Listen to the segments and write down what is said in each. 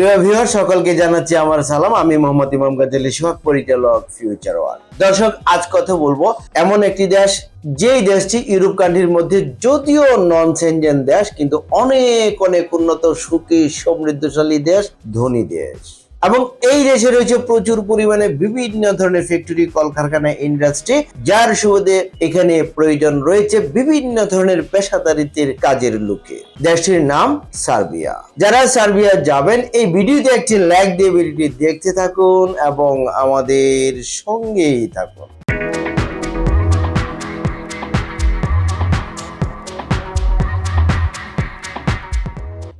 প্রিয় ভিউয়ার, সকলকে জানাচ্ছি আমার সালাম। আমি মোহাম্মদ ইমাম গাজ্জালি সোহাগ পরিচালক ফিউচার ওয়ান দর্শক, আজ কথা বলব এমন একটি দেশ, যেই দেশটি ইউরোপ কান্ট্রির মধ্যে যদিও নন সেনজেন দেশ, কিন্তু অনেক অনেক উন্নত, সুখী, সমৃদ্ধশালী দেশ, ধনী দেশ। এবং এই দেশে রয়েছে প্রচুর পরিমাণে বিভিন্ন ধরনের ফ্যাক্টরি কলকারখানা ইন্ডাস্ট্রি যার সুবাদে এখানে প্রয়োজন রয়েছে বিভিন্ন ধরনের পেশাদারিত্বের কাজের লোকে। দেশটির নাম সার্বিয়া। যারা সার্বিয়া যাবেন, এই ভিডিওতে একটি লাইক দিয়ে ভিডিওটি দেখতে থাকুন এবং আমাদের সঙ্গেই থাকুন।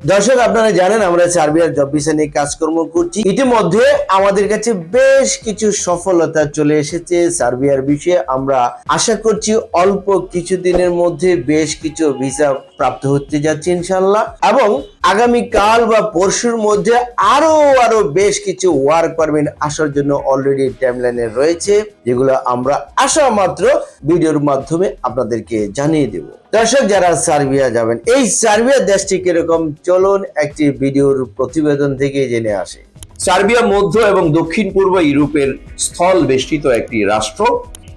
দর্শক, আপনারা জানেন আমরা সার্বিয়ার জব ভিসা নিয়ে কাজকর্ম করছি। ইতিমধ্যে আমাদের কাছে বেশ কিছু সফলতা চলে এসেছে সার্বিয়ার বিষয়ে। আমরা আশা করছি অল্প কিছুদিনের মধ্যে বেশ কিছু ভিসা প্রাপ্ত হতে যাচ্ছে ইনশাল্লাহ এবং আগামী কাল বা পরশুর মধ্যে আরও আরও বেশ কিছু ওয়ার্ক পারমিট আসার জন্য অলরেডি টাইমলাইনে রয়েছে, যেগুলো আমরা আসা মাত্র ভিডিওর মাধ্যমে আপনাদেরকে জানিয়ে দেব। দর্শক, যারা সার্বিয়া যাবেন, এই সার্বিয়া দেশটি কীরকম? চলুন একটি ভিডিওর প্রতিবেদন থেকে জেনে আসে। সার্বিয়া মধ্য এবং দক্ষিণ পূর্ব ইউরোপের স্থল বেষ্টিত একটি রাষ্ট্র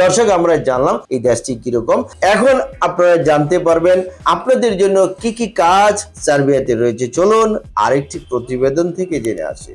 দর্শক আমরা জানলাম এই দেশটি কীরকম। এখন আপনারা জানতে পারবেন আপনাদের জন্য কি কি কাজ সার্বিয়াতে রয়েছে। চলুন আরেকটি প্রতিবেদন থেকে জেনে আসে।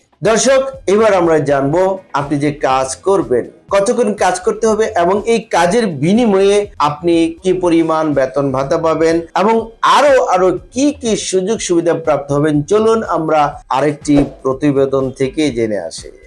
দর্শক, এবার আমরা জানব আপনি যে কাজ করবেন, কতক্ষণ কাজ করতে হবে এবং এই কাজের বিনিময়ে আপনি কি পরিমাণ বেতন ভাতা পাবেন এবং আরও আরও কি কি সুযোগ সুবিধা প্রাপ্ত হবেন? চলুন আমরা আরেকটি প্রতিবেদন থেকে জেনে আসি।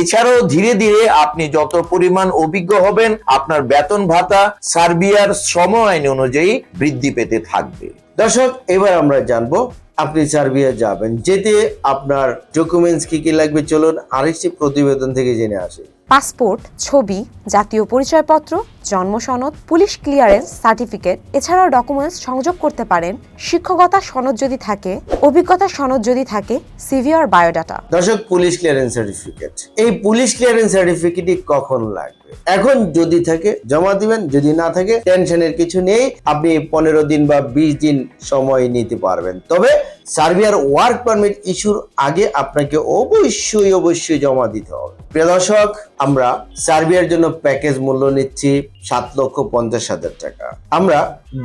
এছাড়াও ধীরে ধীরে আপনি যত পরিমাণ অভিজ্ঞ হবেন, আপনার বেতন ভাতা সার্বিয়ার শ্রম আইন অনুযায়ী বৃদ্ধি পেতে থাকবে। দর্শক, এবার আমরা জানব আপনি সার্বিয়া যাবেন যেতে আপনার ডকুমেন্টস কি কি লাগবে? চলুন আরেকটি প্রতিবেদন থেকে জেনে আসি। পাসপোর্ট, ছবি, জাতীয় পরিচয়পত্র, জন্ম সনদ, পুলিশ ক্লিয়ারেন্স সার্টিফিকেট, এছাড়াও ডকুমেন্টস সংযোগ করতে পারেন। শিক্ষকতা সনদ যদি থাকে, অভিজ্ঞতা সনদ যদি থাকে সিভি আর বায়োডাটা। দর্শক, পুলিশ ক্লিয়ারেন্স সার্টিফিকেট। এই পুলিশ ক্লিয়ারেন্স সার্টিফিকেটই কখন লাগবে এখন যদি থাকে, জমা দিবেন, যদি না থাকে টেনশনের কিছু নেই, আপনি পনেরো দিন বা বিশ দিন সময় নিতে পারবেন। তবে সার্বিয়ার ওয়ার্ক পারমিট ইস্যুর আগে আপনাকে অবশ্যই অবশ্যই জমা দিতে হবে। প্রিয় দর্শক, আমরা সার্বিয়ার জন্য প্যাকেজ মূল্য নিচ্ছি সাত লক্ষ পঞ্চাশ হাজার টাকা। আমরা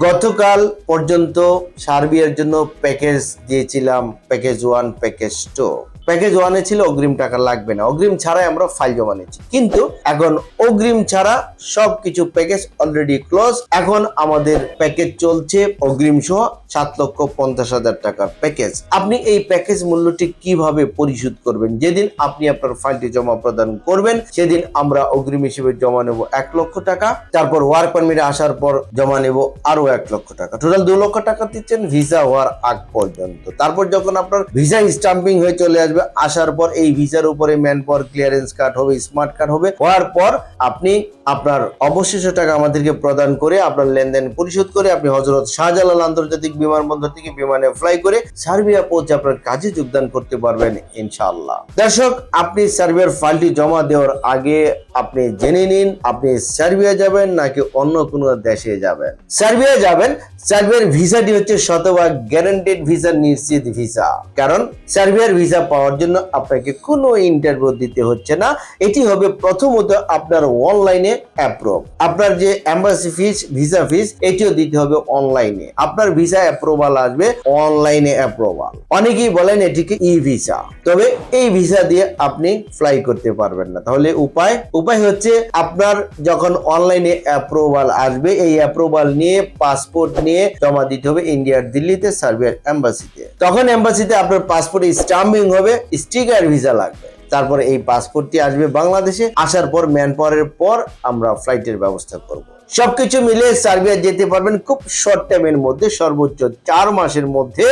গতকাল পর্যন্ত সার্বিয়ার জন্য প্যাকেজ দিয়েছিলাম package one package two package ওয়ানে ছিল, অগ্রিম টাকা লাগবে না। অগ্রিম ছাড়াই আমরা ফাইল জমা নিচ্ছি কিন্তু এখন অগ্রিম ছাড়া সবকিছু প্যাকেজ অলরেডি ক্লোজ এখন আমাদের প্যাকেজ চলছে অগ্রিম সহ সাত লক্ষ পঞ্চাশ হাজার টাকার প্যাকেজ আপনি এই প্যাকেজ মূল্যটি কীভাবে পরিশোধ করবেন? যেদিন আপনি আপনার ফাইলটি জমা প্রদান করবেন, সেদিন আমরা অগ্রিম হিসেবে জমা নেব এক লক্ষ টাকা। তারপর ওয়ার্ক পারমিটে আসার পর জমা নেব আরও এক লক্ষ টাকা। টোটাল দু লক্ষ টাকা দিচ্ছেন ভিসা হওয়ার আগ পর্যন্ত। তারপর যখন আপনার ভিসা স্টাম্পিং হয়ে চলে আসবে আসার পর এই ভিসার উপরে ম্যান পাওয়ার ক্লিয়ারেন্স কার্ড হবে, স্মার্ট কার্ড হবে। হওয়ার পর আপনি আপনার অবশিষ্ট টাকা আমাদেরকে প্রদান করে আপনার লেনদেন পরিশোধ করে আপনি হজরত শাহজালাল আন্তর্জাতিক বিমানবন্দর থেকে বিমানে ফ্লাই করে সার্বিয়া পৌঁছে আপনার কাজে যোগদান করতে পারবেন, ইনশাআল্লাহ। দর্শক, আপনি সার্বিয়ার ফাইলটি জমা দেওয়ার আগে আপনি জেনে নিন, আপনি সার্বিয়া যাবেন নাকি অন্য কোনো দেশে যাবেন। সার্বিয়া যাবেন, সার্বিয়ার ভিসাটি হচ্ছে শতভাগ গ্যারান্টেড ভিসা নিশ্চিত ভিসা কারণ সার্বিয়ার ভিসা পাওয়ার জন্য আপনাকে কোনো ইন্টারভিউ দিতে হচ্ছে না। এটি হবে প্রথমত আপনার অনলাইনে অ্যাপ্রুভ আপনার যে এম্বাসি ফিস ভিসা ফিস এটিও দিতে হবে অনলাইনে আপনার ভিসা অ্যাপ্রুভাল আসবে অনলাইনে অ্যাপ্রুভাল অনেকেই বলেন এটিকে ই ভিসা তবে এই ভিসা দিয়ে আপনি ফ্লাই করতে পারবেন না। তাহলে উপায়? উপায় হচ্ছে আপনার যখন অনলাইনে অ্যাপ্রুভাল আসবে, এই অ্যাপ্রুভাল নিয়ে পাসপোর্ট নিয়ে জমা দিতে হবে ইন্ডিয়ার দিল্লিতে সার্বিয়ার এম্বাসিতে তখন এম্বাসিতে আপনার পাসপোর্টে স্টাম্পিং হবে। স্টিকার ভিসা লাগবে। তারপরে এই পাসপোর্টটি আসবে বাংলাদেশে। আসার পর ম্যান পাওয়ারের পর আমরা ফ্লাইটের ব্যবস্থা করব। সবকিছু মিলে সার্বিয়া যেতে পারবেন খুব শর্ট টাইমের মধ্যে, সর্বোচ্চ চার মাসের মধ্যে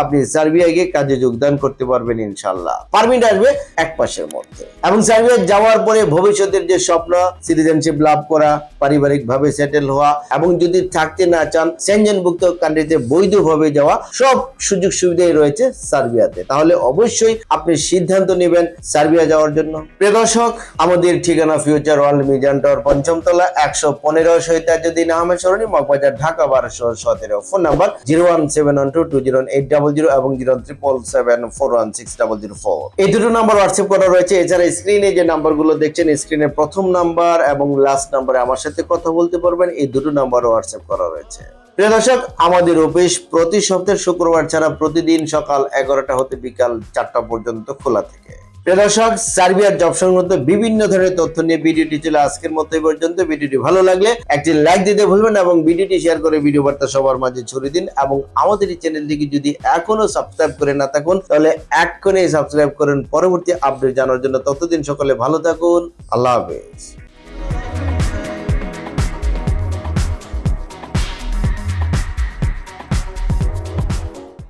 আপনি সার্বিয়া গিয়ে কাজে যোগদান করতে পারবেন ইনশাল্লাহ পারমিট আসবে এক মাসের মধ্যে। এবং সার্বিয়া যাওয়ার পরে ভবিষ্যতের যে স্বপ্ন সিটিজেনশিপ লাভ করা পারিবারিক ভাবে সেটেল হওয়া এবং যদি থাকতে না চান সেনজেনভুক্ত কান্ট্রিতে বৈধভাবে যাওয়া, সব সুযোগ সুবিধাই রয়েছে সার্বিয়াতে। তাহলে অবশ্যই আপনি সিদ্ধান্ত নেবেন সার্বিয়া যাওয়ার জন্য। প্রিয় দর্শক, আমাদের ঠিকানা ফিউচার ওয়ার্ল্ড মিজান টাওয়ার পঞ্চম তলা একশো পনেরো শহীদাজুদ্দিন আহমেদ সরণি, মগবাজার, ঢাকা, বারোশো সতেরো। Phone number zero one seven one two two zero eight double zero এবং zero triple seven four one six double zero four. এই দুটো নাম্বার হোয়াটসঅ্যাপ করা রয়েছে। এছাড়া স্ক্রিনে যে নাম্বারগুলো দেখছেন প্রথম নাম্বার এবং লাস্ট নাম্বারে আমার সাথে কথা বলতে পারবেন। এই দুটো নাম্বার হোয়াটসঅ্যাপ করা রয়েছে। প্রিয় দর্শক, আমাদের অফিস প্রতি সপ্তাহের শুক্রবার ছাড়া প্রতিদিন সকাল এগারোটা হতে বিকাল চারটা পর্যন্ত খোলা থাকে। দর্শক সার্বিয়ার জব সংক্রান্ত বিভিন্ন ধরনের তথ্য নিয়ে ভিডিওটি ছিল আজকের মতো এই পর্যন্ত। ভিডিওটি ভালো লাগলে একটি লাইক দিতে ভুলবেন এবং ভিডিওটি শেয়ার করে ভিডিও বার্তা সবার মাঝে ছড়িয়ে দিন এবং আমাদের এই চ্যানেলটিকে যদি এখনও সাবস্ক্রাইব করে না থাকুন, তাহলে এক্ষণে সাবস্ক্রাইব করেন। পরবর্তী আপডেট জানার জন্য ততদিন সকলে ভালো থাকুন। আল্লাহ হাফেজ।